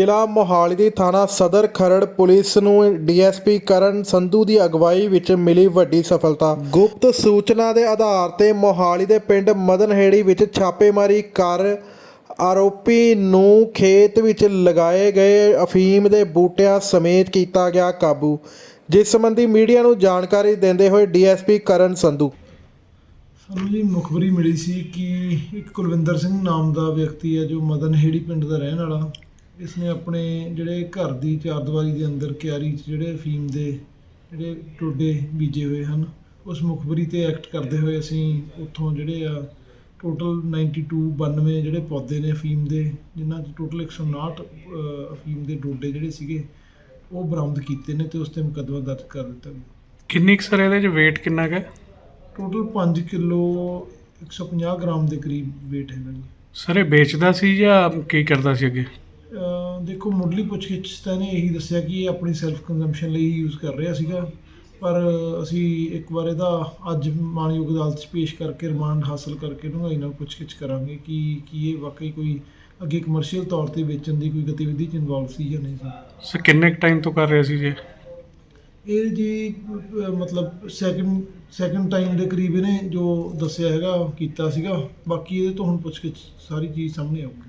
ਜ਼ਿਲ੍ਹਾ ਮੋਹਾਲੀ ਦੀ ਥਾਣਾ ਸਦਰ ਖਰੜ ਪੁਲਿਸ ਨੂੰ ਡੀਐਸਪੀ ਕਰਨ ਸੰਧੂ ਦੀ ਅਗਵਾਈ ਵਿੱਚ ਮਿਲੀ ਵੱਡੀ ਸਫਲਤਾ। ਗੁਪਤ ਸੂਚਨਾ ਦੇ ਆਧਾਰ ਤੇ ਮੋਹਾਲੀ ਦੇ ਪਿੰਡ ਮਦਨਹੇੜੀ ਵਿੱਚ ਛਾਪੇਮਾਰੀ ਕਰ ਆਰੋਪੀ ਨੂੰ ਖੇਤ ਵਿੱਚ ਲਗਾਏ ਗਏ ਅਫੀਮ ਦੇ ਬੂਟਿਆਂ ਸਮੇਤ ਕੀਤਾ ਗਿਆ ਕਾਬੂ। ਜਿਸ ਸੰਬੰਧੀ ਮੀਡੀਆ ਨੂੰ ਜਾਣਕਾਰੀ ਦਿੰਦੇ ਹੋਏ ਡੀਐਸਪੀ ਕਰਨ ਸੰਧੂ। ਸਾਨੂੰ ਜੀ ਮੁਖਬਰੀ ਮਿਲੀ ਸੀ ਕਿ ਇੱਕ ਕੁਲਵਿੰਦਰ ਸਿੰਘ ਨਾਮ ਦਾ ਵਿਅਕਤੀ ਹੈ ਜੋ ਮਦਨਹੇੜੀ ਪਿੰਡ ਦਾ ਰਹਿਣ ਵਾਲਾ। ਇਸ ਨੇ ਆਪਣੇ ਜਿਹੜੇ ਘਰ ਦੀ ਚਾਰਦੀਵਾਰੀ ਦੇ ਅੰਦਰ ਕਿਆਰੀ 'ਚ ਜਿਹੜੇ ਅਫੀਮ ਦੇ ਜਿਹੜੇ ਟੋਡੇ ਬੀਜੇ ਹੋਏ ਹਨ ਉਸ ਮੁਖਬਰੀ ਤੇ ਐਕਟ ਕਰਦੇ ਹੋਏ ਅਸੀਂ ਉੱਥੋਂ ਜਿਹੜੇ ਆ ਟੋਟਲ 92 92 ਜਿਹੜੇ ਪੌਦੇ ਨੇ ਅਫੀਮ ਦੇ ਜਿਨ੍ਹਾਂ 'ਚ ਟੋਟਲ 159 ਅ, ਅਫੀਮ ਦੇ ਡੋਡੇ ਜਿਹੜੇ ਸੀਗੇ ਉਹ ਬਰਾਮਦ ਕੀਤੇ ਨੇ ਤੇ ਉਸ ਤੇ ਮੁਕੱਦਮਾ ਦਰਜ ਕਰ ਦਿੱਤਾ ਗਿਆ। ਕਿੰਨੀ ਕੁ ਸਰ ਇਹਦੇ ਚ weight ਕਿੰਨਾ ਹੈ? ਟੋਟਲ 5 ਕਿਲੋ 150 ਗ੍ਰਾਮ ਦੇ ਕਰੀਬ weight ਹੈਗਾ ਜੀ। ਸਰ ਇਹ ਵੇਚਦਾ ਸੀ ਜਾਂ ਕੀ ਕਰਦਾ ਸੀ ਅੱਗੇ? ਦੇਖੋ ਮੁੱਢਲੀ ਪੁੱਛਗਿੱਛ ਤਾਂ ਇਹਨੇ ਇਹੀ ਦੱਸਿਆ ਕਿ ਇਹ ਆਪਣੀ ਸੈਲਫ ਕੰਜ਼ੰਪਸ਼ਨ ਲਈ ਯੂਜ਼ ਕਰ ਰਿਹਾ ਸੀਗਾ। ਪਰ ਅਸੀਂ ਇੱਕ ਵਾਰ ਇਹਦਾ ਅੱਜ ਮਾਨਯੋਗ ਅਦਾਲਤ 'ਚ ਪੇਸ਼ ਕਰਕੇ ਰਿਮਾਂਡ ਹਾਸਲ ਕਰਕੇ ਡੂੰਘਾਈ ਨਾਲ ਪੁੱਛਗਿੱਛ ਕਰਾਂਗੇ ਕਿ ਕੀ ਇਹ ਵਾਕਈ ਕੋਈ ਅੱਗੇ ਕਮਰਸ਼ੀਅਲ ਤੌਰ ਤੇ ਵੇਚਣ ਦੀ ਕੋਈ ਗਤੀਵਿਧੀ 'ਚ ਇਨਵੋਲਵ ਸੀ ਜਾਂ ਨਹੀਂ ਸੀ। ਸਰ ਕਿੰਨੇ ਟਾਈਮ ਤੋਂ ਕਰ ਰਿਹਾ ਸੀ ਜੀ ਇਹ ਜੀ ਮਤਲਬ ਸੈਕੰਡ ਸੈਕੰਡ ਟਾਈਮ ਦੇ ਕਰੀਬ ਇਹਨੇ ਜੋ ਦੱਸਿਆ ਹੈਗਾ ਕੀਤਾ ਸੀਗਾ। ਬਾਕੀ ਇਹਦੇ ਤੋਂ ਹੁਣ ਪੁੱਛਗਿੱਛ ਸਾਰੀ ਚੀਜ਼ ਸਾਹਮਣੇ ਆਊਗੀ।